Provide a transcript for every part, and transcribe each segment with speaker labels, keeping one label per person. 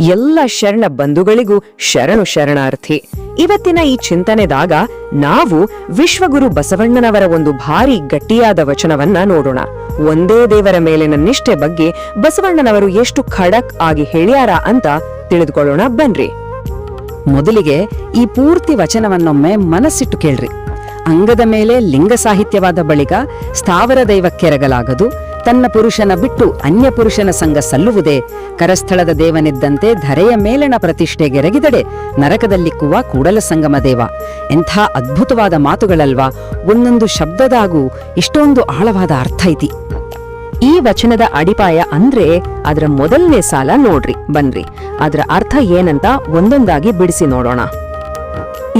Speaker 1: ಎಲ್ಲ ಶರಣ ಬಂಧುಗಳಿಗೂ ಶರಣು ಶರಣಾರ್ಥಿ. ಇವತ್ತಿನ ಈ ಚಿಂತನೆದಾಗ ನಾವು ವಿಶ್ವಗುರು ಬಸವಣ್ಣನವರ ಒಂದು ಭಾರಿ ಗಟ್ಟಿಯಾದ ವಚನವನ್ನ ನೋಡೋಣ. ಒಂದೇ ದೇವರ ಮೇಲಿನ ನಿಷ್ಠೆ ಬಗ್ಗೆ ಬಸವಣ್ಣನವರು ಎಷ್ಟು ಖಡಕ್ ಆಗಿ ಹೇಳ್ಯಾರ ಅಂತ ತಿಳಿದುಕೊಳ್ಳೋಣ ಬನ್ರಿ. ಮೊದಲಿಗೆ ಈ ಪೂರ್ತಿ ವಚನವನ್ನೊಮ್ಮೆ ಮನಸ್ಸಿಟ್ಟು ಕೇಳ್ರಿ. ಅಂಗದ ಮೇಲೆ ಲಿಂಗ ಸಾಹಿತ್ಯವಾದ ಬಳಿಕ ಸ್ಥಾವರ ದೈವಕ್ಕೆರಗಲಾಗದು ತನ್ನ ಪುರುಷನ ಬಿಟ್ಟು ಅನ್ಯ ಪುರುಷನ ಸಂಗ ಸಲ್ಲುವುದೇ ಕರಸ್ಥಳದ ದೇವನಿದ್ದಂತೆ ಧರೆಯ ಮೇಲಣ ಪ್ರತಿಷ್ಠೆಗೆರಗಿದಡೆ ನರಕದಲ್ಲಿಕ್ಕುವ ಕೂಡಲ ಸಂಗಮ ದೇವ. ಎಂಥ ಅದ್ಭುತವಾದ ಮಾತುಗಳಲ್ವಾ. ಒಂದೊಂದು ಶಬ್ದದಾಗೂ ಇಷ್ಟೊಂದು ಆಳವಾದ ಅರ್ಥ ಐತಿ. ಈ ವಚನದ ಅಡಿಪಾಯ ಅಂದ್ರೆ ಅದರ ಮೊದಲನೇ ಸಾಲ ನೋಡ್ರಿ, ಬನ್ರಿ. ಅದರ ಅರ್ಥ ಏನಂತ ಒಂದೊಂದಾಗಿ ಬಿಡಿಸಿ ನೋಡೋಣ.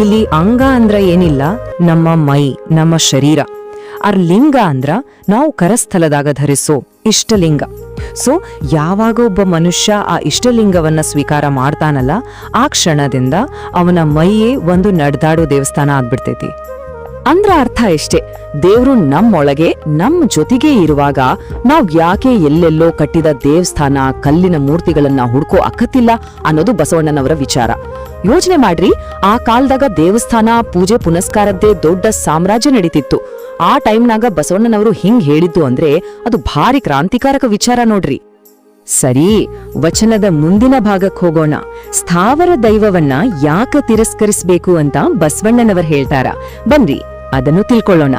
Speaker 1: ಇಲ್ಲಿ ಅಂಗ ಅಂದ್ರ ಏನಿಲ್ಲ, ನಮ್ಮ ಮೈ, ನಮ್ಮ ಶರೀರ. ಅರ್ ಲಿಂಗ ಅಂದ್ರ ನಾವು ಕರಸ್ಥಲದಾಗ ಧರಿಸೋ ಇಷ್ಟಲಿಂಗ. ಸೊ, ಯಾವಾಗ ಒಬ್ಬ ಮನುಷ್ಯ ಆ ಇಷ್ಟಲಿಂಗವನ್ನ ಸ್ವೀಕಾರ ಮಾಡ್ತಾನಲ್ಲ, ಆ ಕ್ಷಣದಿಂದ ಅವನ ಮೈಯೇ ಒಂದು ನಡೆದಾಡೋ ದೇವಸ್ಥಾನ ಆಗ್ಬಿಡ್ತೈತಿ. ಅಂದ್ರ ಅರ್ಥ ಇಷ್ಟೇ ದೇವ್ರು ನಮ್ಮೊಳಗೆ, ನಮ್ ಜೊತೆಗೇ ಇರುವಾಗ ನಾವ್ ಯಾಕೆ ಎಲ್ಲೆಲ್ಲೋ ಕಟ್ಟಿದ ದೇವಸ್ಥಾನ, ಕಲ್ಲಿನ ಮೂರ್ತಿಗಳನ್ನ ಹುಡ್ಕೋ ಅಕ್ಕತ್ತಿಲ್ಲ ಅನ್ನೋದು ಬಸವಣ್ಣನವರ ವಿಚಾರ. ಯೋಚನೆ ಮಾಡ್ರಿ, ಆ ಕಾಲದಾಗ ದೇವಸ್ಥಾನ ಪೂಜೆ ಪುನಸ್ಕಾರದ್ದೇ ದೊಡ್ಡ ಸಾಮ್ರಾಜ್ಯ ನಡೀತಿತ್ತು. ಆ ಟೈಮ್ನಾಗ ಬಸವಣ್ಣನವರು ಹಿಂಗ್ ಹೇಳಿದ್ದು ಅಂದ್ರೆ ಅದು ಭಾರಿ ಕ್ರಾಂತಿಕಾರಕ ವಿಚಾರ ನೋಡ್ರಿ. ಸರಿ, ವಚನದ ಮುಂದಿನ ಭಾಗಕ್ಕೆ ಹೋಗೋಣ. ಸ್ಥಾವರ ದೈವವನ್ನ ಯಾಕ ತಿರಸ್ಕರಿಸಬೇಕು ಅಂತ ಬಸವಣ್ಣನವರು ಹೇಳ್ತಾರ. ಬನ್ರಿ. ಅದನ್ನು ತಿಳ್ಕೊಳ್ಳೋಣ.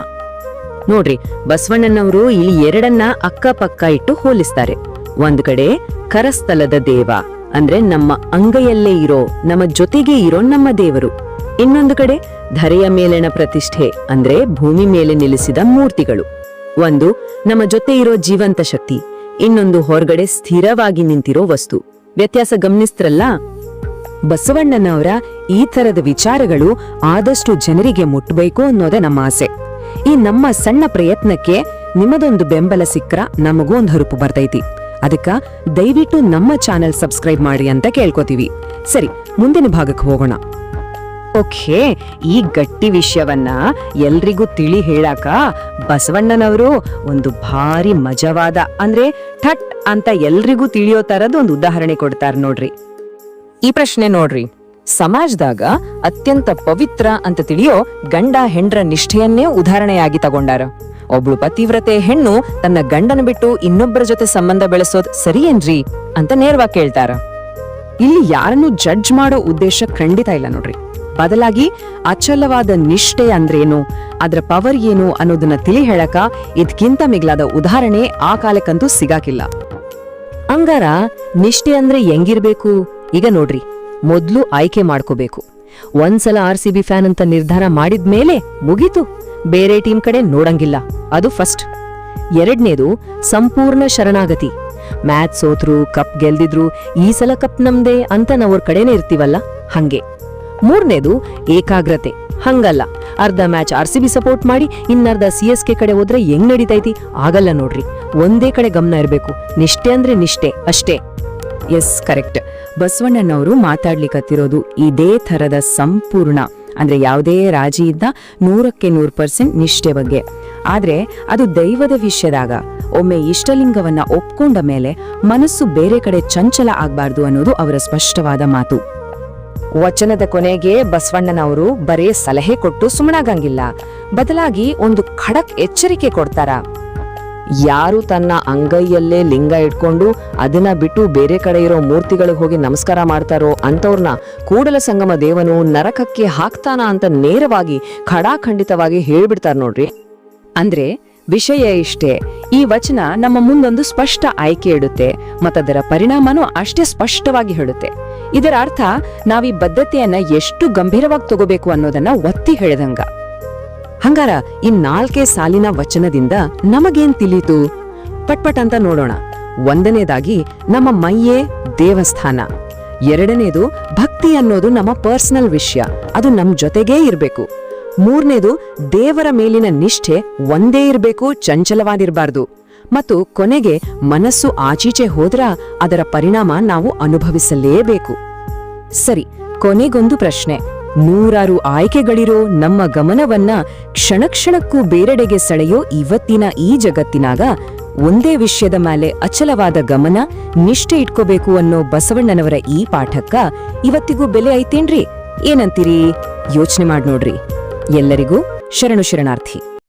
Speaker 1: ನೋಡ್ರಿ, ಬಸವಣ್ಣನವರು ಇಲ್ಲಿ ಎರಡನ್ನ ಅಕ್ಕಪಕ್ಕ ಇಟ್ಟು ಹೋಲಿಸ್ತಾರೆ. ಒಂದ್ ಕಡೆ ಕರಸ್ಥಲದ ದೇವ, ಅಂದ್ರೆ ನಮ್ಮ ಅಂಗೈಯಲ್ಲೇ ಇರೋ, ನಮ್ಮ ಜೊತೆಗೆ ಇರೋ ನಮ್ಮ ದೇವರು. ಇನ್ನೊಂದು ಕಡೆ ಧರೆಯ ಮೇಲಿನ ಪ್ರತಿಷ್ಠೆ, ಅಂದ್ರೆ ಭೂಮಿ ಮೇಲೆ ನಿಲ್ಲಿಸಿದ ಮೂರ್ತಿಗಳು. ಒಂದು, ನಮ್ಮ ಜೊತೆ ಇರೋ ಜೀವಂತ ಶಕ್ತಿ, ಇನ್ನೊಂದು ಹೊರಗಡೆ ಸ್ಥಿರವಾಗಿ ನಿಂತಿರೋ ವಸ್ತು. ವ್ಯತ್ಯಾಸ ಗಮನಿಸ್ತ್ರಲ್ಲ? ಬಸವಣ್ಣನವರ ಈ ತರದ ವಿಚಾರಗಳು ಆದಷ್ಟು ಜನರಿಗೆ ಮುಟ್ಟಬೇಕು ಅನ್ನೋದೇ ನಮ್ಮ ಆಸೆ. ಈ ನಮ್ಮ ಸಣ್ಣ ಪ್ರಯತ್ನಕ್ಕೆ ನಿಮ್ಮದೊಂದು ಬೆಂಬಲ ಸಿಕ್ಕ್ರ ನಮಗೂ ಒಂದು ಹರುಪು ಬರ್ತೈತಿ. ಅದಕ್ಕ ದಯವಿಟ್ಟು ನಮ್ಮ ಚಾನೆಲ್ ಸಬ್ಸ್ಕ್ರೈಬ್ ಮಾಡಿ ಅಂತ ಕೇಳ್ಕೊತೀವಿ. ಸರಿ, ಮುಂದಿನ ಭಾಗಕ್ಕೆ ಹೋಗೋಣ. ಓಕೆ, ಈ ಗಟ್ಟಿ ವಿಷಯವನ್ನ ಎಲ್ರಿಗೂ ತಿಳಿ ಹೇಳಾಕ ಬಸವಣ್ಣನವರು ಒಂದು ಭಾರಿ ಮಜವಾದ ಅಂದ್ರೆ ಠಟ್ ಅಂತ ಎಲ್ರಿಗೂ ತಿಳಿಯೋ ತರದ ಒಂದು ಉದಾಹರಣೆ ಕೊಡ್ತಾರೆ ನೋಡ್ರಿ. ಈ ಪ್ರಶ್ನೆ ನೋಡ್ರಿ. ಸಮಾಜದಾಗ ಅತ್ಯಂತ ಪವಿತ್ರ ಅಂತ ತಿಳಿಯೋ ಗಂಡ ಹೆಂಡ್ರ ನಿಷ್ಠೆಯನ್ನೇ ಉದಾಹರಣೆಯಾಗಿ ತಗೊಂಡಾರ. ಒಬ್ಳು ಪತಿವ್ರತೆ ಹೆಣ್ಣು ತನ್ನ ಗಂಡನ ಬಿಟ್ಟು ಇನ್ನೊಬ್ಬರ ಜೊತೆ ಸಂಬಂಧ ಬೆಳೆಸೋದ್ ಸರಿಯೇನ್ರಿ ಅಂತ ನೇರವಾಗಿ ಕೇಳ್ತಾರ. ಇಲ್ಲಿ ಯಾರನ್ನು ಜಡ್ಜ್ ಮಾಡೋ ಉದ್ದೇಶ ಖಂಡಿತ ಇಲ್ಲ ನೋಡ್ರಿ. ಬದಲಾಗಿ ಅಚಲವಾದ ನಿಷ್ಠೆ ಅಂದ್ರೇನು, ಅದರ ಪವರ್ ಏನು ಅನ್ನೋದನ್ನ ತಿಳಿ ಹೇಳಕ ಇದಕ್ಕಿಂತ ಮಿಗಿಲಾದ ಉದಾಹರಣೆ ಆ ಕಾಲಕ್ಕಂತೂ ಸಿಗಾಕಿಲ್ಲ. ಅಂಗಾರ ನಿಷ್ಠೆ ಅಂದ್ರೆ ಹೆಂಗಿರ್ಬೇಕು? ಈಗ ನೋಡ್ರಿ, ಮೊದಲು ಆಯ್ಕೆ ಮಾಡ್ಕೋಬೇಕು. ಒಂದ್ಸಲ ಆರ್ ಸಿ ಬಿ ಫ್ಯಾನ್ ಅಂತ ನಿರ್ಧಾರ ಮಾಡಿದ್ಮೇಲೆ ಮುಗೀತು. ಬೇರೆ ಟೀಮ್ ಕಡೆ ನೋಡಂಗಿಲ್ಲ, ಅದು ಫಸ್ಟ್ ಎರಡನೇದು, ಸಂಪೂರ್ಣ ಶರಣಾಗತಿ. ಮ್ಯಾಚ್ ಸೋತ್ರು, ಕಪ್ ಗೆಲ್ದಿದ್ರು, ಈ ಸಲ ಕಪ್ ನಮ್ದೇ ಅಂತ ನಾವ್ ಅವ್ರ ಕಡೆನೇ ಇರ್ತೀವಲ್ಲ, ಹಂಗೆ. ಮೂರನೇದು, ಏಕಾಗ್ರತೆ. ಹಂಗಲ್ಲ, ಅರ್ಧ match R C B support ಮಾಡಿ, ಇನ್ನರ್ಧ ಸಿ ಎಸ್ ಕೆ ಕಡೆ ಹೋದ್ರೆ ಹೆಂಗ್ ನಡೀತೈತಿ? ಆಗಲ್ಲ ನೋಡ್ರಿ. ಒಂದೇ ಕಡೆ ಗಮನ ಇರಬೇಕು. ನಿಷ್ಠೆ ಅಂದ್ರೆ ನಿಷ್ಠೆ, ಅಷ್ಟೇ. ಎಸ್ ಕರೆಕ್ಟ್ ಬಸವಣ್ಣನವರು ಮಾತಾಡ್ಲಿಕತ್ತಿರೋದು ಇದೇ ಥರದ ಸಂಪೂರ್ಣ, ಅಂದ್ರೆ ಯಾವುದೇ ರಾಜಿ ಇದ್ದ ನೂರಕ್ಕೆ ನೂರು ಪರ್ಸೆಂಟ್ ನಿಷ್ಠೆ ಬಗ್ಗೆ. ಆದ್ರೆ ಅದು ದೈವದ ವಿಷಯದಾಗ, ಒಮ್ಮೆ ಇಷ್ಟಲಿಂಗವನ್ನ ಒಪ್ಕೊಂಡ ಮೇಲೆ ಮನಸ್ಸು ಬೇರೆ ಕಡೆ ಚಂಚಲ ಆಗ್ಬಾರ್ದು ಅನ್ನೋದು ಅವರ ಸ್ಪಷ್ಟವಾದ ಮಾತು. ವಚನದ ಕೊನೆಗೆ ಬಸವಣ್ಣನವರು ಬರೇ ಸಲಹೆ ಕೊಟ್ಟು ಸುಮ್ಮನಾಗಂಗಿಲ್ಲ. ಬದಲಾಗಿ ಒಂದು ಖಡಕ್ ಎಚ್ಚರಿಕೆ ಕೊಡ್ತಾರ. ಯಾರು ತನ್ನ ಅಂಗೈಯಲ್ಲೇ ಲಿಂಗ ಇಟ್ಕೊಂಡು ಅದನ್ನ ಬಿಟ್ಟು ಬೇರೆ ಕಡೆ ಇರೋ ಮೂರ್ತಿಗಳಿಗೆ ಹೋಗಿ ನಮಸ್ಕಾರ ಮಾಡ್ತಾರೋ ಅಂತವ್ರನ್ನ ಕೂಡಲ ಸಂಗಮ ದೇವನು ನರಕಕ್ಕೆ ಹಾಕ್ತಾನ ಅಂತ ನೇರವಾಗಿ ಖಡಾಖಂಡಿತವಾಗಿ ಹೇಳ್ಬಿಡ್ತಾರ ನೋಡ್ರಿ. ಅಂದ್ರೆ ವಿಷಯ ಇಷ್ಟೇ, ಈ ವಚನ ನಮ್ಮ ಮುಂದೊಂದು ಸ್ಪಷ್ಟ ಆಯ್ಕೆ ಇಡುತ್ತೆ, ಮತ್ತದರ ಪರಿಣಾಮನೂ ಅಷ್ಟೇ ಸ್ಪಷ್ಟವಾಗಿ ಹೇಳುತ್ತೆ. ಇದರ ಅರ್ಥ ನಾವೀ ಬದ್ಧತೆಯನ್ನ ಎಷ್ಟು ಗಂಭೀರವಾಗಿ ತಗೋಬೇಕು ಅನ್ನೋದನ್ನ ಒತ್ತಿ ಹೇಳಿದಂಗ. ಹಂಗಾರ ಈ ನಾಲ್ಕೇ ಸಾಲಿನ ವಚನದಿಂದ ನಮಗೇನ್ ತಿಳಿತು ಪಟ್ಪಟ್ ಅಂತ ನೋಡೋಣ. ಒಂದನೇದಾಗಿ ನಮ್ಮ ಮೈಯೇ ದೇವಸ್ಥಾನ. ಎರಡನೇದು ಭಕ್ತಿ ಅನ್ನೋದು ನಮ್ಮ ಪರ್ಸನಲ್ ವಿಷಯ. ಅದು ನಮ್ ಜೊತೆಗೇ ಇರಬೇಕು. ಮೂರನೇದು ದೇವರ ಮೇಲಿನ ನಿಷ್ಠೆ ಒಂದೇ ಇರಬೇಕು, ಚಂಚಲವಾಗಿರಬಾರ್ದು. ಮತ್ತು ಕೊನೆಗೆ ಮನಸ್ಸು ಆಚೀಚೆ ಹೋದ್ರ ಅದರ ಪರಿಣಾಮ ನಾವು ಅನುಭವಿಸಲೇಬೇಕು. ಸರಿ, ಕೊನೆಗೊಂದು ಪ್ರಶ್ನೆ. ನೂರಾರು ಆಯ್ಕೆಗಳಿರೋ ನಮ್ಮ ಗಮನವನ್ನ ಕ್ಷಣಕ್ಷಣಕ್ಕೂ ಬೇರೆಡೆಗೆ ಸೆಳೆಯೋ ಇವತ್ತಿನ ಈ ಜಗತ್ತಿನಾಗ ಒಂದೇ ವಿಷಯದ ಮೇಲೆ ಅಚಲವಾದ ಗಮನ, ನಿಷ್ಠೆ ಇಟ್ಕೋಬೇಕು ಅನ್ನೋ ಬಸವಣ್ಣನವರ ಈ ಪಾಠಕ್ಕ ಇವತ್ತಿಗೂ ಬೆಲೆ ಐತೇನ್ರಿ? ಏನಂತೀರಿ? ಯೋಚನೆ ಮಾಡಿ ನೋಡ್ರಿ ಎಲ್ಲರಿಗೂ ಶರಣು ಶರಣಾರ್ಥಿ.